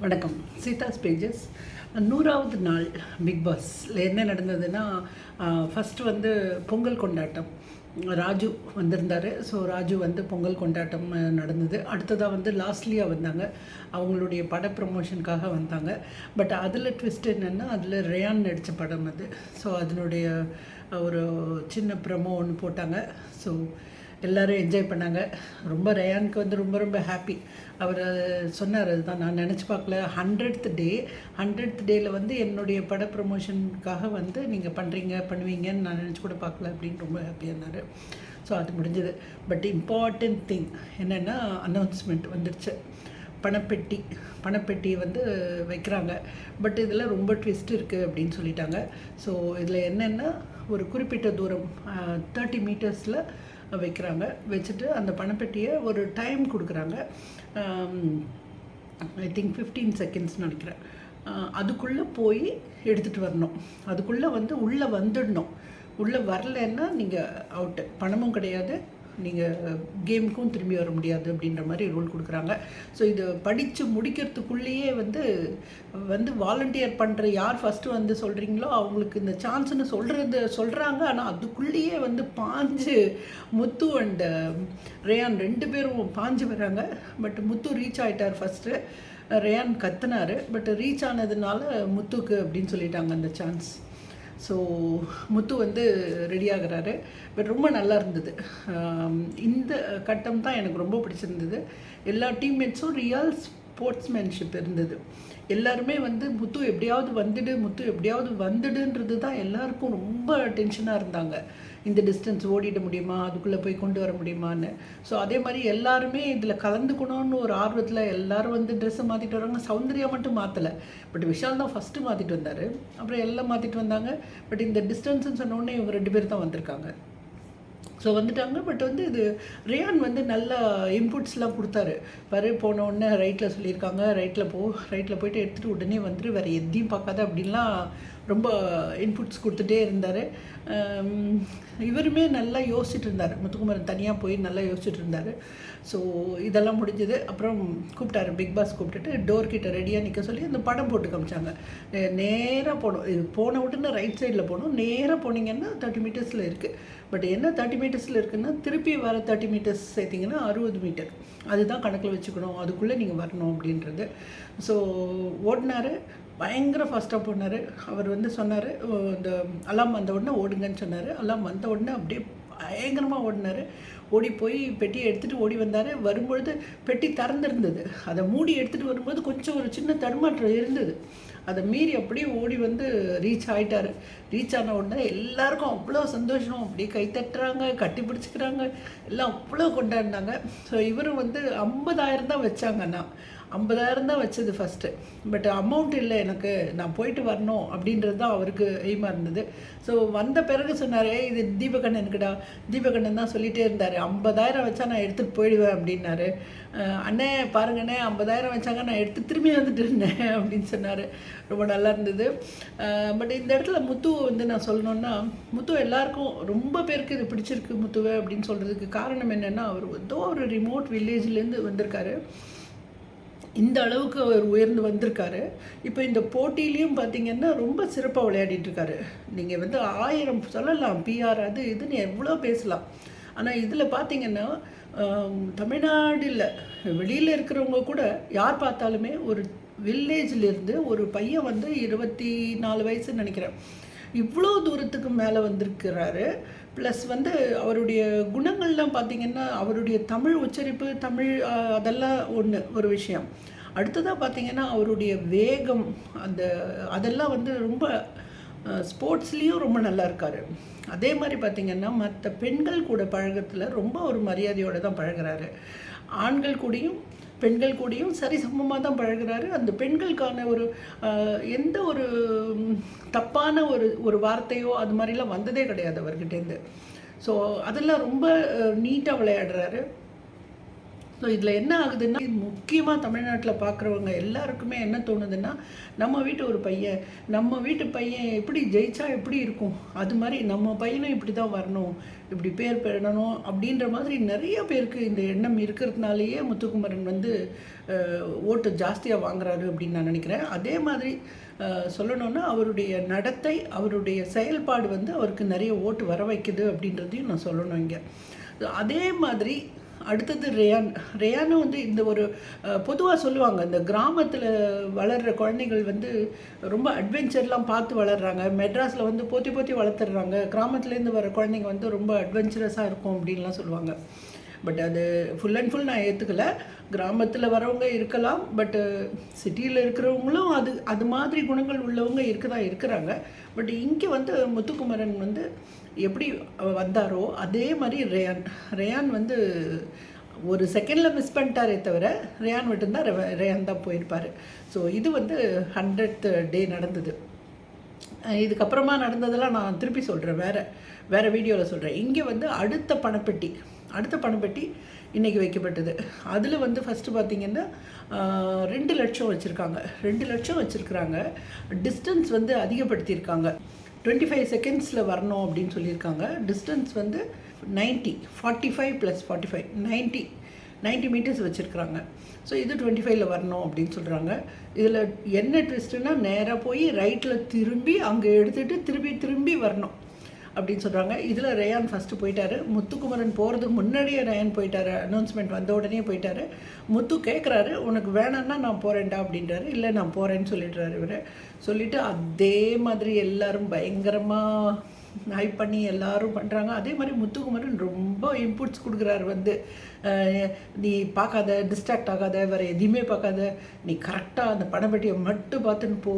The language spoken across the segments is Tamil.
வணக்கம். சீதாஸ் பேஜஸ். நூறாவது நாள் பிக் பாஸில் என்ன நடந்ததுன்னா ஃபஸ்ட்டு வந்து பொங்கல் கொண்டாட்டம். ராஜு வந்திருந்தார். ஸோ ராஜு வந்து பொங்கல் கொண்டாட்டம் நடந்தது. அடுத்ததாக வந்து லாஸ்ட்லியாக வந்தாங்க. அவங்களுடைய பட ப்ரமோஷனுக்காக வந்தாங்க. பட் அதில் ட்விஸ்ட் என்னென்னா அதில் ரேயான் நடித்த படம் அது. ஸோ அதனுடைய ஒரு சின்ன ப்ரமோ ஒன்று போட்டாங்க. ஸோ எல்லோரும் என்ஜாய் பண்ணாங்க. ரொம்ப ரயானுக்கு வந்து ரொம்ப ரொம்ப ஹாப்பி அவர் சொன்னார் அதுதான் நான் நினச்சி பார்க்கல. ஹண்ட்ரட் டே ஹண்ட்ரட் டேயில் வந்து என்னுடைய பட ப்ரமோஷனுக்காக வந்து நீங்கள் பண்ணுறீங்க பண்ணுவீங்கன்னு நான் நினச்சி கூட பார்க்கல அப்படின்னு ரொம்ப ஹாப்பியாக இருந்தார் ஸோ அது முடிஞ்சது. பட் இம்பார்ட்டண்ட் திங் என்னென்னா அனௌன்ஸ்மெண்ட் வந்துடுச்சு பணப்பெட்டி பணப்பெட்டி வந்து வைக்கிறாங்க. பட் இதில் ரொம்ப ட்விஸ்ட் இருக்குது அப்படின்னு சொல்லிட்டாங்க. ஸோ இதில் என்னென்னா ஒரு குறிப்பிட்ட தூரம் தேர்ட்டி மீட்டர்ஸில் வைக்கிறாங்க. வச்சுட்டு அந்த பணப்பெட்டியை ஒரு டைம் கொடுக்குறாங்க. ஐ திங்க் ஃபிஃப்டீன் செகண்ட்ஸ் நினைக்கிறேன். அதுக்குள்ளே போய் எடுத்துகிட்டு வரணும். அதுக்குள்ளே வந்து உள்ளே வந்துடணும். உள்ளே வரலைன்னா நீங்கள் அவுட்டு பணமும் கிடையாது. நீங்கள் கேமுக்கும் திரும்பி வர முடியாது அப்படின்ற மாதிரி ரூல் கொடுக்குறாங்க. ஸோ இது படித்து முடிக்கிறதுக்குள்ளேயே வந்து வந்து வாலண்டியர் பண்ணுற யார் ஃபஸ்ட்டு வந்து சொல்கிறீங்களோ அவங்களுக்கு இந்த சான்ஸ்னு சொல்கிறது சொல்கிறாங்க ஆனால் அதுக்குள்ளேயே வந்து பாஞ்சு முத்து அண்ட் um, ரேயான் ரெண்டு பேரும் பாஞ்சு வராங்க. பட் முத்து ரீச் ஆகிட்டார் ஃபஸ்ட்டு ரேயான் கத்துனார். பட் ரீச் ஆனதுனால முத்துக்கு அப்படின்னு சொல்லிட்டாங்க அந்த சான்ஸ் ஸோ முத்து வந்து ரெடி ஆகிறாரு. பட் ரொம்ப நல்லா இருந்தது. இந்த கட்டம் தான் எனக்கு ரொம்ப பிடிச்சிருந்தது. எல்லா டீம்மேட்ஸும் ரியல் ஸ்போர்ட்ஸ்மேன்ஷிப் இருந்தது. எல்லாருமே வந்து முத்து எப்படியாவது வந்துடு முத்து எப்படியாவது வந்துடுன்றது தான் எல்லாருக்கும் ரொம்ப டென்ஷனாக இருந்தாங்க. இந்த டிஸ்டன்ஸ் ஓடிட முடியுமா? அதுக்குள்ளே போய் கொண்டு வர முடியுமான்னு. ஸோ அதே மாதிரி எல்லாருமே இதில் கலந்துக்கணும்னு ஒரு ஆர்வத்தில் எல்லாரும் வந்து ட்ரெஸ்ஸை மாற்றிட்டு வராங்க. சௌந்தர்யா மட்டும் மாற்றலை பட் விஷால் தான் ஃபஸ்ட்டு மாற்றிட்டு வந்தார். அப்புறம் எல்லாம் மாற்றிட்டு வந்தாங்க. பட் இந்த டிஸ்டன்ஸ்னு சொன்ன இவங்க ரெண்டு பேர் தான் வந்திருக்காங்க. ஸோ வந்துட்டாங்க. பட் வந்து இது ரியான் வந்து நல்ல இன்புட்ஸ்லாம் கொடுத்தாரு. பாரு போன உடனே ரைட்டில் சொல்லியிருக்காங்க. ரைட்டில் போ ரைட்டில் போயிட்டு எடுத்துகிட்டு உடனே வந்துட்டு வேறு எதையும் பார்க்காத அப்படின்லாம் ரொம்ப இன்புட்ஸ் கொடுத்துட்டே இருந்தார். இவருமே நல்லா யோசிச்சுட்டு இருந்தார். முத்துக்குமரன் தனியாக போய் நல்லா யோசிச்சுட்டு இருந்தார். ஸோ இதெல்லாம் முடிஞ்சது. அப்புறம் கூப்பிட்டாரு. பிக் பாஸ் கூப்பிட்டுட்டு டோர் கிட்ட ரெடியாக நிற்க சொல்லி அந்த படம் போட்டு காமிச்சாங்க. நேராக போனோம். இது போன உடனே ரைட் சைடில் போகணும் நேராக போனீங்கன்னா தேர்ட்டி மீட்டர்ஸில் இருக்குது பட் என்ன தேர்ட்டி மீட்டர்ஸில் இருக்குன்னா திருப்பி வர தேர்ட்டி மீட்டர்ஸ் சேர்த்திங்கன்னா அறுபது மீட்டர் அதுதான் கணக்கில் வச்சுக்கணும். அதுக்குள்ளே நீங்கள் வரணும் அப்படின்றது. ஸோ ஓடினார். பயங்கர ஃபாஸ்ட்டாக போனார். அவர் வந்து சொன்னார் இந்த அலாம் வந்த உடனே ஓடுங்கன்னு சொன்னார். அலாம் வந்த உடனே அப்படியே பயங்கரமாக ஓடினார். ஓடி போய் பெட்டியை எடுத்துகிட்டு ஓடி வந்தார். வரும்பொழுது பெட்டி திறந்துருந்தது. அதை மூடி எடுத்துகிட்டு வரும்போது கொஞ்சம் ஒரு சின்ன தடுமாற்றம் இருந்தது. அதை மீறி அப்படியே ஓடி வந்து ரீச் ஆகிட்டார் ரீச் ஆன உடனே எல்லாருக்கும் அவ்வளோ சந்தோஷம். அப்படியே கைத்தட்டுறாங்க கட்டி பிடிச்சிக்கிறாங்க. எல்லாம் அவ்வளோ கொண்டாடினாங்க. ஸோ இவரும் வந்து ஐம்பதாயிரம் தான் வச்சாங்கண்ணா ஐம்பதாயிரம் தான் வச்சது ஃபஸ்ட்டு பட் அமௌண்ட் இல்லை எனக்கு நான் போயிட்டு வரணும் அப்படின்றது தான் அவருக்கு எய்மாக இருந்தது. ஸோ வந்த பிறகு சொன்னார் "ஏய், இது தீபகண்ணனுக்குடா தீபகண்ணன் தான் சொல்லிகிட்டே இருந்தார். ஐம்பதாயிரம் வச்சா நான் எடுத்துகிட்டு போயிடுவேன் அப்படின்னாரு. அண்ணே பாருங்கண்ணே ஐம்பதாயிரம் வச்சாங்க நான் எடுத்து திரும்பி வந்துட்டு இருந்தேன். அப்படின்னு சொன்னார். ரொம்ப நல்லா இருந்தது. பட் இந்த இடத்துல முத்து வந்து நான் சொல்லணுன்னா முத்து எல்லாருக்கும் ரொம்ப பேருக்கு இது பிடிச்சிருக்கு முத்துவை அப்படின்னு சொல்கிறதுக்கு காரணம் என்னென்னா அவர் ஏதோ ஒரு ரிமோட் வில்லேஜ்லேருந்து வந்திருக்காரு. இந்த அளவுக்கு அவர் உயர்ந்து வந்திருக்காரு. இப்போ இந்த போட்டியிலையும் பார்த்தீங்கன்னா ரொம்ப சிறப்பாக விளையாடிட்டு இருக்காரு. நீங்கள் வந்து ஆயிரம் சொல்லலாம் பிஆர் அது இதுன்னு எவ்வளோ பேசலாம். ஆனால் இதில் பார்த்தீங்கன்னா தமிழ்நாடில் வெளியில் இருக்கிறவங்க கூட யார் பார்த்தாலுமே ஒரு வில்லேஜ்லேருந்து ஒரு பையன் வந்து இருபத்தி நாலு வயசுன்னு நினைக்கிறேன். இவ்வளோ தூரத்துக்கு மேலே வந்திருக்கிறாரு. ப்ளஸ் வந்து அவருடைய குணங்கள்லாம் பார்த்தீங்கன்னா அவருடைய தமிழ் உச்சரிப்பு தமிழ் அதெல்லாம் ஒன்று ஒரு விஷயம். அடுத்ததாக பார்த்தீங்கன்னா அவருடைய வேகம் அந்த அதெல்லாம் வந்து ரொம்ப ஸ்போர்ட்ஸ்லேயும் ரொம்ப நல்லா இருக்காரு. அதே மாதிரி பார்த்திங்கன்னா மற்ற பெண்கள் கூட பழகத்தில் ரொம்ப ஒரு மரியாதையோடு தான் பழகுறாரு. ஆண்கள் கூடயும் பெண்கள் கூடயும் சரி சமமாக தான் பழகுறாரு. அந்த பெண்களுக்கான ஒரு எந்த ஒரு தப்பான ஒரு ஒரு வார்த்தையோ அது மாதிரிலாம் வந்ததே கிடையாது அவர்கிட்டேருந்து ஸோ அதெல்லாம் ரொம்ப நீட்டாக விளையாடுறாரு. ஸோ இதில் என்ன ஆகுதுன்னா முக்கியமாக தமிழ்நாட்டில் பார்க்குறவங்க எல்லாருக்குமே என்ன தோணுதுன்னா நம்ம வீட்டு ஒரு பையன் நம்ம வீட்டு பையன் எப்படி ஜெயிச்சா எப்படி இருக்கும்? அது மாதிரி நம்ம பையனும் இப்படி தான் வரணும். இப்படி பேர் பெறணும் அப்படின்ற மாதிரி நிறைய பேருக்கு இந்த எண்ணம் இருக்கிறதுனாலேயே முத்துக்குமரன் வந்து ஓட்டு ஜாஸ்தியாக வாங்குறாரு அப்படின்னு நான் நினைக்கிறேன். அதே மாதிரி சொல்லணும்னா அவருடைய நடத்தை அவருடைய செயல்பாடு வந்து அவருக்கு நிறைய ஓட்டு வர வைக்குது அப்படின்றதையும் நான் சொல்லணும் இங்கே. அதே மாதிரி அடுத்தது ரேயான். ரேயானும் வந்து இந்த ஒரு பொதுவாக சொல்லுவாங்க இந்த கிராமத்தில் வளர்கிற குழந்தைகள் வந்து ரொம்ப அட்வென்ச்சர்லாம் பார்த்து வளர்கிறாங்க மெட்ராஸில் வந்து போத்தி போத்தி வளர்த்துடுறாங்க கிராமத்துலேருந்து வர குழந்தைங்க வந்து ரொம்ப அட்வென்ச்சரஸாக இருக்கும் அப்படின்லாம் சொல்லுவாங்க. பட் அது ஃபுல் அண்ட் ஃபுல் நான் ஏற்றுக்கல கிராமத்தில் வரவங்க இருக்கலாம் பட்டு சிட்டியில் இருக்கிறவங்களும் அது அது மாதிரி குணங்கள் உள்ளவங்க இருக்க தான் இருக்கிறாங்க. பட் இங்கே வந்து முத்துக்குமரன் வந்து எப்படி வந்தாரோ அதே மாதிரி ரேயான் ரேயான் வந்து ஒரு செகண்டில் மிஸ் பண்ணிட்டாரே தவிர ரேயான் மட்டும்தான் ரேயான் தான் போயிருப்பார். ஸோ இது வந்து ஹண்ட்ரட் டே நடந்தது. இதுக்கப்புறமா நடந்ததெல்லாம் நான் திருப்பி சொல்கிறேன் வேறு வேறு வீடியோவில் சொல்கிறேன் இங்கே வந்து அடுத்த பணப்பெட்டி அடுத்த பணப்பெட்டி இன்றைக்கி வைக்கப்பட்டது. அதில் வந்து ஃபஸ்ட்டு பார்த்தீங்கன்னா ரெண்டு லட்சம் வச்சுருக்காங்க. ரெண்டு லட்சம் வச்சுருக்குறாங்க. டிஸ்டன்ஸ் வந்து அதிகப்படுத்தியிருக்காங்க. டுவெண்ட்டி ஃபைவ் செகண்ட்ஸில் வரணும் அப்படின்னு சொல்லியிருக்காங்க. டிஸ்டன்ஸ் வந்து 90 forty five plus forty five ninety ninety meters வச்சுருக்குறாங்க. ஸோ இது டுவெண்ட்டி ஃபைவ்ல வரணும் அப்படின்னு சொல்கிறாங்க இதில் என்ன ட்விஸ்ட்டுன்னா நேராக போய் ரைட்டில் திரும்பி அங்கே எடுத்துகிட்டு திரும்பி திரும்பி வரணும். அப்படின்னு சொல்கிறாங்க இதில் ரேயான் ஃபஸ்ட்டு போயிட்டாரு. முத்துக்குமரன் போகிறதுக்கு முன்னாடியே ரேயான் போயிட்டாரு. அனௌன்ஸ்மெண்ட் வந்த உடனே போயிட்டாரு. முத்து கேட்குறாரு உனக்கு வேணான்னா நான் போகிறேன்டா அப்படின்றாரு. இல்லை நான் போகிறேன்னு சொல்லிடுறாரு இவர். சொல்லிவிட்டு அதே மாதிரி எல்லாரும் பயங்கரமாக ஹைப் பண்ணி எல்லாரும் பண்ணுறாங்க அதே மாதிரி முத்துக்குமரன் ரொம்ப இன்புட்ஸ் கொடுக்குறாரு வந்து. நீ பார்க்காத டிஸ்ட்ராக்ட் ஆகாத வேறு எதையுமே பார்க்காத. நீ கரெக்டாக அந்த பணப்பெட்டியை மட்டும் பார்த்துன்னு போ.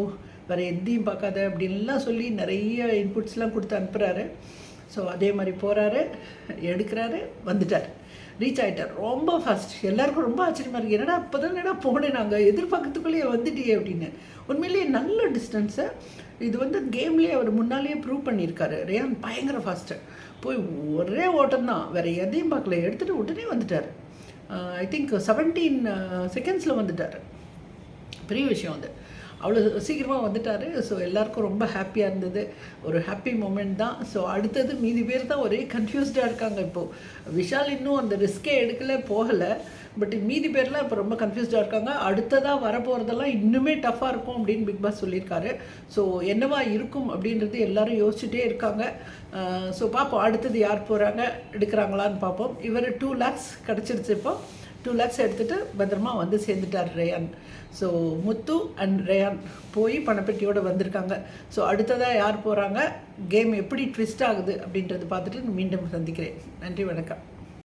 வேறு எதையும் பார்க்காத அப்படின்லாம் சொல்லி நிறைய இன்புட்ஸ்லாம் கொடுத்து அனுப்புகிறாரு ஸோ அதே மாதிரி போகிறாரு எடுக்கிறாரு வந்துட்டார். ரீச் ஆகிட்டார் ரொம்ப ஃபஸ்ட் எல்லாருக்கும் ரொம்ப ஆச்சரியமாக இருக்குது என்னடா இப்போ தான் என்னடா போனேன் நாங்கள் எதிர்பார்க்கறதுக்குள்ளேயே வந்துட்டியே அப்படின்னு. உண்மையிலேயே நல்ல டிஸ்டன்ஸை இது வந்து கேம்லேயே அவர் முன்னாலேயே ப்ரூவ் பண்ணியிருக்காரு. ரேயான் பயங்கர ஃபாஸ்ட்டு போய் ஒரே ஓட்டம் தான். வேறு எதையும் பார்க்கல. எடுத்துகிட்டு உடனே வந்துட்டார். ஐ uh, திங்க் செவன்டீன் செகண்ட்ஸில் uh, வந்துட்டார். பெரிய விஷயம் அது. அவ்வளோ சீக்கிரமாக வந்துட்டார். ஸோ எல்லாருக்கும் ரொம்ப ஹாப்பியாக இருந்தது. ஒரு ஹாப்பி மூமெண்ட் தான். ஸோ அடுத்தது மீதி பேர் தான் ஒரே கன்ஃபியூஸ்டாக இருக்காங்க இப்போது விஷால் இன்னும் அந்த ரிஸ்க்கே எடுக்கல போகலை. பட் மீதி பேர்லாம் இப்போ ரொம்ப கன்ஃபியூஸ்டாக இருக்காங்க. அடுத்ததாக வரப்போகிறதெல்லாம் இன்னுமே டஃப்பாக இருக்கும் அப்படின்னு பிக் பாஸ் சொல்லியிருக்காரு. ஸோ என்னவா இருக்கும் அப்படின்றது எல்லாரும் யோசிச்சுட்டே இருக்காங்க. ஸோ பார்ப்போம். அடுத்தது யார் போகிறாங்க எடுக்கிறாங்களான்னு பார்ப்போம். இவர் டூ லேக்ஸ் கிடச்சிருச்சு இப்போ. டூ லேக்ஸ் எடுத்துகிட்டு பத்திரமா வந்து சேர்ந்துட்டார் ரேயான். ஸோ முத்து அண்ட் ரேயான் போய் பணப்பெட்டியோடு வந்திருக்காங்க. ஸோ அடுத்ததாக யார் போகிறாங்க கேம் எப்படி ட்விஸ்ட் ஆகுது அப்படின்றது பார்த்துட்டு மீண்டும் சந்திக்கிறேன். நன்றி வணக்கம்.